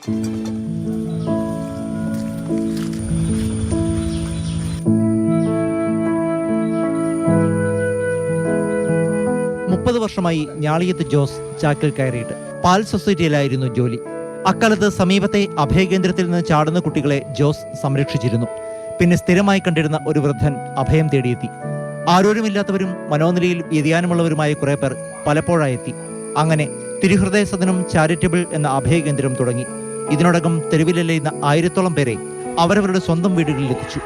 മുപ്പത് വർഷമായി ഞാളിയത്ത് ജോസ് ചാക്കിൽ കയറിയിട്ട് പാൽ സൊസൈറ്റിയിലായിരുന്നു ജോലി. അക്കാലത്ത് സമീപത്തെ അഭയകേന്ദ്രത്തിൽ നിന്ന് ചാടുന്ന കുട്ടികളെ ജോസ് സംരക്ഷിച്ചിരുന്നു. പിന്നെ സ്ഥിരമായി കണ്ടിരുന്ന ഒരു വൃദ്ധൻ അഭയം തേടിയെത്തി. ആരോരുമില്ലാത്തവരും മനോനിലയിൽ വ്യതിയാനമുള്ളവരുമായ കുറെ പേർ പലപ്പോഴായെത്തി. അങ്ങനെ തിരുഹൃദയ സദനം ചാരിറ്റബിൾ എന്ന അഭയകേന്ദ്രം തുടങ്ങി. ഇതിനോടകം തെരുവിലലയുന്ന ആയിരത്തോളം പേരെ അവരവരുടെ സ്വന്തം വീടുകളിൽ എത്തിച്ചു.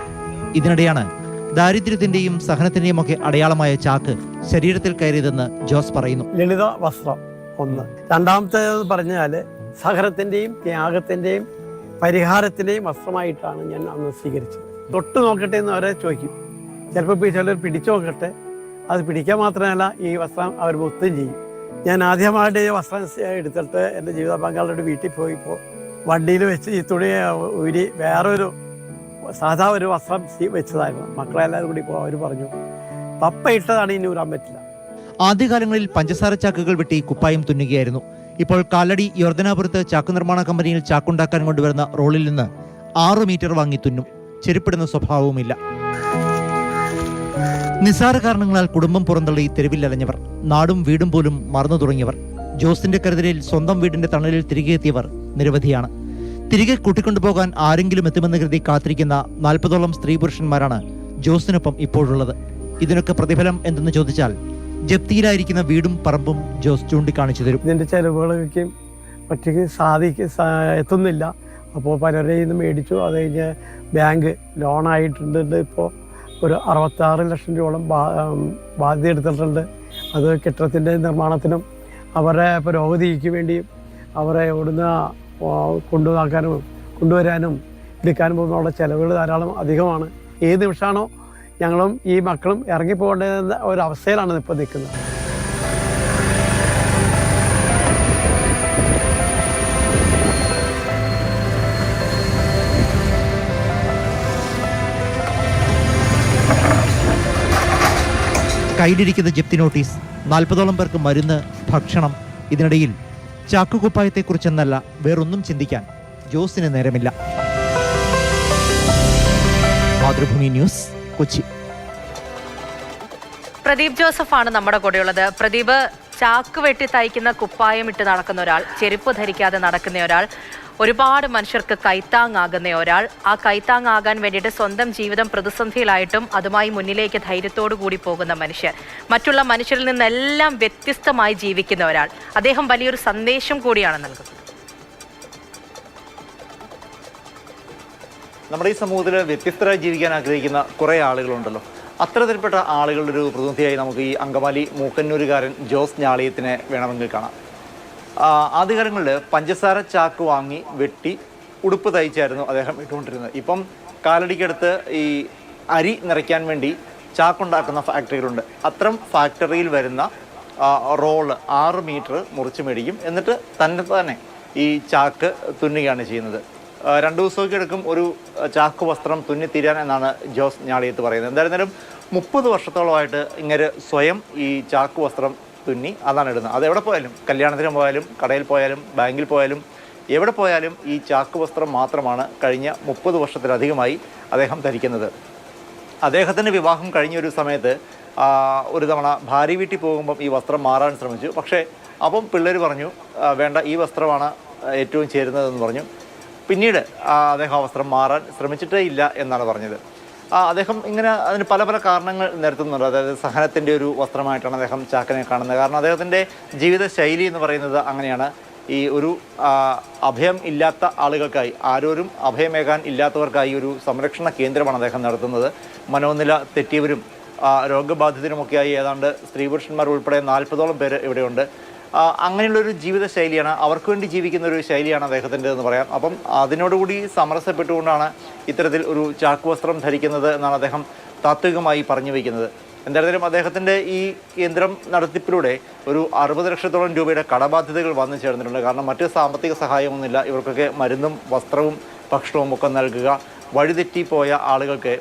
ഇതിനിടെയാണ് ദാരിദ്ര്യത്തിന്റെയും സഹനത്തിന്റെയും ഒക്കെ അടയാളമായ ചാക്ക് ശരീരത്തിൽ കയറിയതെന്ന് ജോസ് പറയുന്നു. ലളിത വസ്ത്രം ഒന്ന്. രണ്ടാമത്തേത് പറഞ്ഞാൽ സഹനത്തിന്റെയും ത്യാഗത്തിന്റെയും പരിഹാരത്തിന്റെയും വസ്ത്രമായിട്ടാണ് ഞാൻ അന്ന് സ്വീകരിച്ചത്. തൊട്ട് നോക്കട്ടെ എന്ന് അവരെ ചോദിക്കും. ചിലപ്പോൾ ചിലർ പിടിച്ചു നോക്കട്ടെ. അത് പിടിക്കാൻ മാത്രമല്ല ഈ വസ്ത്രം അവർ മൊത്തം ചെയ്യും. ഞാൻ ആദ്യമായിട്ട് വസ്ത്രം എടുത്തിട്ട് എന്റെ ജീവിത പങ്കാളിയുടെ വീട്ടിൽ പോയിപ്പോൾ വണ്ടിയിൽ വെച്ച് ഈ തുണി ഉരി വേറൊരു സാധാ ഒരു വസ്ത്രം വെച്ചതായിരുന്നു. മക്കളെല്ലാവരും കൂടി അവർ പറഞ്ഞു പപ്പ ഇട്ടതാണ് ഇനി ഊരാൻ പറ്റില്ല. ആദ്യകാലങ്ങളിൽ പഞ്ചസാര ചാക്കുകൾ വെട്ടി കുപ്പായം തുന്നുകയായിരുന്നു. ഇപ്പോൾ കാലടി യോർദനാപുരത്ത് ചാക്ക് നിർമ്മാണ കമ്പനിയിൽ ചാക്കുണ്ടാക്കാൻ കൊണ്ടുവരുന്ന റോളിൽ നിന്ന് ആറ് മീറ്റർ വാങ്ങി തുന്നും. ചെരുപ്പിടുന്ന സ്വഭാവവുമില്ല. നിസാര കാരണങ്ങളാൽ കുടുംബം പുറന്തള്ളി തെരുവിലലഞ്ഞവർ നാടും വീടും പോലും മറന്നു തുടങ്ങിയവർ ജോസിന്റെ കരുതലിൽ സ്വന്തം വീടിന്റെ തണലിൽ തിരികെ എത്തിയവർ നിരവധിയാണ്. തിരികെ കൂട്ടിക്കൊണ്ടുപോകാൻ ആരെങ്കിലും എത്തുമെന്ന് കരുതി കാത്തിരിക്കുന്ന നാൽപ്പതോളം സ്ത്രീ പുരുഷന്മാരാണ് ജോസിനൊപ്പം ഇപ്പോഴുള്ളത്. ഇതിനൊക്കെ പ്രതിഫലം എന്തെന്ന് ചോദിച്ചാൽ ജപ്തിയിലായിരിക്കുന്ന വീടും പറമ്പും ജോസ് ചൂണ്ടിക്കാണിച്ചു തരും. ഇതിന്റെ ചെലവുകളൊക്കെ ഒറ്റയ്ക്ക് സാധിക്ക എത്തുന്നില്ല. അപ്പോൾ പലരെയും നിന്ന് മേടിച്ചു. അത് കഴിഞ്ഞ് ബാങ്ക് ലോണായിട്ടുണ്ട്. ഇപ്പോൾ ഒരു അറുപത്താറ് ലക്ഷം രൂപ ബാധ്യത എടുത്തിട്ടുണ്ട്. അത് കെട്ടിടത്തിന്റെ നിർമ്മാണത്തിനും അവരുടെ പുരോഗതിക്ക് വേണ്ടിയും അവരെ ഇവിടുന്ന് ആ, കൊണ്ടുവന്നാക്കാനും കൊണ്ടുവരാനും എടുക്കാനും പോകുന്നുള്ള ചിലവുകൾ ധാരാളം അധികമാണ്. ഏത് നിമിഷമാണോ ഞങ്ങളും ഈ മക്കളും ഇറങ്ങിപ്പോകേണ്ട ഒരവസ്ഥയിലാണ് ഇപ്പോൾ നിൽക്കുന്നത്. കയ്യിലിരിക്കുന്ന ജപ്തി നോട്ടീസ് നാൽപ്പതോളം പേർക്ക് മരുന്ന് ഭക്ഷണം ഇതിനിടയിൽ ചാക്കുകുപ്പായത്തെക്കുറിച്ചെന്നല്ല വേറൊന്നും ചിന്തിക്കാൻ. ജോസിന് നേരമില്ല. മാതൃഭൂമി ന്യൂസ് കൊച്ചി. പ്രദീപ് ജോസഫാണ് നമ്മുടെ കൂടെയുള്ളത്. പ്രദീപ് ചാക്ക് വെട്ടി തയ്ക്കുന്ന കുപ്പായം ഇട്ട് നടക്കുന്ന ഒരാൾ ചെരുപ്പ് ധരിക്കാതെ നടക്കുന്ന ഒരാൾ ഒരുപാട് മനുഷ്യർക്ക് കൈത്താങ്ങാകുന്ന ഒരാൾ. ആ കൈത്താങ്ങാകാൻ വേണ്ടിയിട്ട് സ്വന്തം ജീവിതം പ്രതിസന്ധിയിലായിട്ടും അതുമായി മുന്നിലേക്ക് ധൈര്യത്തോടു കൂടി പോകുന്ന മനുഷ്യർ. മറ്റുള്ള മനുഷ്യരിൽ നിന്നെല്ലാം വ്യത്യസ്തമായി ജീവിക്കുന്ന ഒരാൾ. അദ്ദേഹം വലിയൊരു സന്ദേശം കൂടിയാണ് നൽകുന്നത്. നമ്മുടെ ഈ സമൂഹത്തിൽ വ്യത്യസ്തരായി ജീവിക്കാൻ ആഗ്രഹിക്കുന്ന കുറേ ആളുകളുണ്ടല്ലോ. അത്തരത്തിൽപ്പെട്ട ആളുകളുടെ ഒരു പ്രതിനിധിയായി നമുക്ക് ഈ അങ്കമാലി മൂക്കന്നൂരുകാരൻ ജോസ് ഞാളിയത്തിനെ വേണമെങ്കിൽ കാണാം. ആദ്യകാലങ്ങളിൽ പഞ്ചസാര ചാക്ക് വാങ്ങി വെട്ടി ഉടുപ്പ് തയ്ച്ചായിരുന്നു അദ്ദേഹം ഇട്ടുകൊണ്ടിരുന്നത്. ഇപ്പം കാലടിക്കടുത്ത് ഈ അരി നിറയ്ക്കാൻ വേണ്ടി ചാക്കുണ്ടാക്കുന്ന ഫാക്ടറികളുണ്ട്. അത്തരം ഫാക്ടറിയിൽ വരുന്ന റോൾ ആറ് മീറ്റർ മുറിച്ച് മേടിക്കും. എന്നിട്ട് തന്നെ തന്നെ ഈ ചാക്ക് തുന്നുകയാണ് ചെയ്യുന്നത്. രണ്ട് ദിവസമൊക്കെ എടുക്കും ഒരു ചാക്ക് വസ്ത്രം തുന്നിത്തീരാൻ എന്നാണ് ജോസ് ഞാളിയത്ത് പറയുന്നത്. എന്തായിരുന്നാലും മുപ്പത് വർഷത്തോളമായിട്ട് ഇങ്ങനെ സ്വയം ഈ ചാക്ക് വസ്ത്രം തുന്നി അതാണ് ഇടുന്നത്. അത് എവിടെ പോയാലും കല്യാണത്തിന് പോയാലും കടയിൽ പോയാലും ബാങ്കിൽ പോയാലും എവിടെ പോയാലും ഈ ചാക്ക് വസ്ത്രം മാത്രമാണ് കഴിഞ്ഞ മുപ്പത് വർഷത്തിലധികമായി അദ്ദേഹം ധരിക്കുന്നത്. അദ്ദേഹത്തിന്റെ വിവാഹം കഴിഞ്ഞ ഒരു സമയത്ത് ഒരു തവണ ഭാര്യ വീട്ടിൽ പോകുമ്പം ഈ വസ്ത്രം മാറാൻ ശ്രമിച്ചു. പക്ഷേ അപ്പം പിള്ളേർ പറഞ്ഞു വേണ്ട ഈ വസ്ത്രമാണ് ഏറ്റവും ചേരുന്നതെന്ന് പറഞ്ഞു. പിന്നീട് അദ്ദേഹം വസ്ത്രം മാറാൻ ശ്രമിച്ചിട്ടേ ഇല്ല എന്നാണ് പറഞ്ഞത്. അദ്ദേഹം ഇങ്ങനെ അതിന് പല പല കാരണങ്ങൾ നിരത്തുന്നുണ്ട്. അതായത് സഹനത്തിന്റെ ഒരു വസ്ത്രമായിട്ടാണ് അദ്ദേഹം ചാക്കനെ കാണുന്നത്. കാരണം അദ്ദേഹത്തിന്റെ ജീവിത ശൈലി എന്ന് പറയുന്നത് അങ്ങനെയാണ്. ഈ ഒരു അഭയം ഇല്ലാത്ത ആളുകൾക്കായി ആരോരും അഭയമേകാൻ ഇല്ലാത്തവർക്കായി ഒരു സംരക്ഷണ കേന്ദ്രമാണ് അദ്ദേഹം നടത്തുന്നത്. മനോനില തെറ്റിയവരും രോഗബാധിതരുമൊക്കെയായി ഏതാണ്ട് സ്ത്രീ പുരുഷന്മാർ ഉൾപ്പെടെ നാൽപ്പതോളം പേര് ഇവിടെയുണ്ട്. അങ്ങനെയുള്ളൊരു ജീവിത ശൈലിയാണ് അവർക്ക് വേണ്ടി ജീവിക്കുന്ന ഒരു ശൈലിയാണ് അദ്ദേഹത്തിന്റെ എന്ന് പറയാം. അപ്പം അതിനോടുകൂടി സമരസപ്പെട്ടുകൊണ്ടാണ് ഇത്തരത്തിൽ ഒരു ചാക്ക് വസ്ത്രം ധരിക്കുന്നത് എന്നാണ് അദ്ദേഹം താത്വികമായി പറഞ്ഞു വയ്ക്കുന്നത് എന്തായാലും അദ്ദേഹത്തിന്റെ ഈ കേന്ദ്രം നടത്തിപ്പിലൂടെ ഒരു അറുപത് ലക്ഷത്തോളം രൂപയുടെ കടബാധ്യതകൾ വന്നു ചേർന്നിട്ടുണ്ട്. കാരണം മറ്റ് സാമ്പത്തിക സഹായമൊന്നുമില്ല. ഇവർക്കൊക്കെ മരുന്നും വസ്ത്രവും ഭക്ഷണവും ഒക്കെ നൽകുക. വഴിതെറ്റിപ്പോയ ആളുകൾക്ക്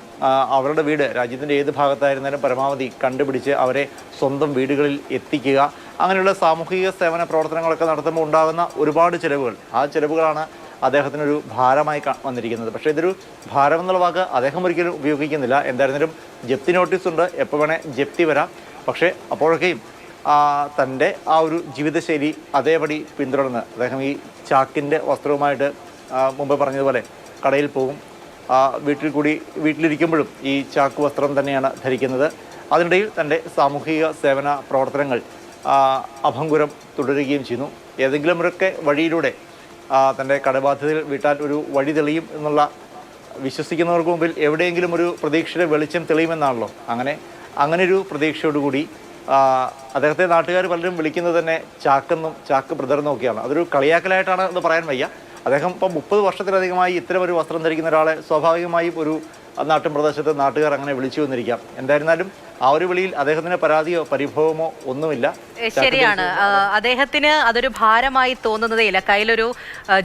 അവരുടെ വീട് രാജ്യത്തിന്റെ ഏത് ഭാഗത്തായിരുന്നാലും പരമാവധി കണ്ടുപിടിച്ച് അവരെ സ്വന്തം വീടുകളിൽ എത്തിക്കുക. അങ്ങനെയുള്ള സാമൂഹിക സേവന പ്രവർത്തനങ്ങളൊക്കെ നടത്തുമ്പോൾ ഉണ്ടാകുന്ന ഒരുപാട് ചിലവുകൾ. ആ ചിലവുകളാണ് അദ്ദേഹത്തിനൊരു ഭാരമായി വന്നിരിക്കുന്നത്. പക്ഷേ ഇതൊരു ഭാരം എന്നുള്ള വാക്ക് അദ്ദേഹം ഒരിക്കലും ഉപയോഗിക്കുന്നില്ല. എന്തായിരുന്നാലും ജപ്തി നോട്ടീസ് ഉണ്ട്. എപ്പോൾ വേണേൽ ജപ്തി വരാം. പക്ഷേ അപ്പോഴൊക്കെയും തന്റെ ആ ഒരു ജീവിതശൈലി അതേപടി പിന്തുടർന്ന് അദ്ദേഹം ഈ ചാക്കിന്റെ വസ്ത്രവുമായിട്ട് മുമ്പ് പറഞ്ഞതുപോലെ കടയിൽ പോകും. വീട്ടിൽ കൂടി വീട്ടിലിരിക്കുമ്പോഴും ഈ ചാക്ക് വസ്ത്രം തന്നെയാണ് ധരിക്കുന്നത്. അതിനിടയിൽ തന്റെ സാമൂഹിക സേവന പ്രവർത്തനങ്ങൾ അഭംഗുരം തുടരുകയും ചെയ്യുന്നു. ഏതെങ്കിലും ഒക്കെ വഴിയിലൂടെ തന്റെ കടബാധ്യതയിൽ വീട്ടാൻ ഒരു വഴി തെളിയും എന്നുള്ള വിശ്വസിക്കുന്നവർക്ക് മുമ്പിൽ എവിടെയെങ്കിലും ഒരു പ്രതീക്ഷയുടെ വെളിച്ചം തെളിയുമെന്നാണല്ലോ. അങ്ങനെ അങ്ങനെ ഒരു പ്രതീക്ഷയോടുകൂടി അദ്ദേഹത്തെ നാട്ടുകാർ പലരും വിളിക്കുന്നത് തന്നെ ചാക്കെന്നും ചാക്ക് ബ്രദർ എന്നൊക്കെയാണ് അതൊരു കളിയാക്കലായിട്ടാണ് എന്ന് പറയാൻ വയ്യ. അദ്ദേഹം ഇപ്പം മുപ്പത് വർഷത്തിലധികമായി ഇത്തരം ഒരു വസ്ത്രം ധരിക്കുന്ന ഒരാളെ സ്വാഭാവികമായും ഒരു നാട്ടിൻ പ്രദേശത്ത് നാട്ടുകാർ അങ്ങനെ വിളിച്ചു വന്നിരിക്കാം. എന്തായിരുന്നാലും ആ ഒരു വിളിയിൽ അദ്ദേഹത്തിന് പരാതിയോ പരിഭവമോ ഒന്നുമില്ല. ശരിയാണ്. അദ്ദേഹത്തിന് അതൊരു ഭാരമായി തോന്നുന്നതേയില്ല. കയ്യിലൊരു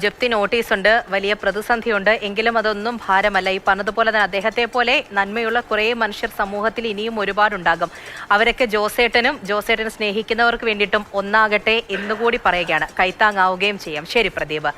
ജപ്തി നോട്ടീസ് ഉണ്ട് വലിയ പ്രതിസന്ധിയുണ്ട്. എങ്കിലും അതൊന്നും ഭാരമല്ല. ഈ പറഞ്ഞതുപോലെ തന്നെ അദ്ദേഹത്തെ പോലെ നന്മയുള്ള കുറേ മനുഷ്യർ സമൂഹത്തിൽ ഇനിയും ഒരുപാടുണ്ടാകും. അവരൊക്കെ ജോസേട്ടനും ജോസേട്ടനെ സ്നേഹിക്കുന്നവർക്ക് വേണ്ടിയിട്ടും ഒന്നാകട്ടെ എന്നുകൂടി പറയുകയാണ്. കൈത്താങ്ങാവുകയും ചെയ്യാം. ശരി പ്രദീപ്.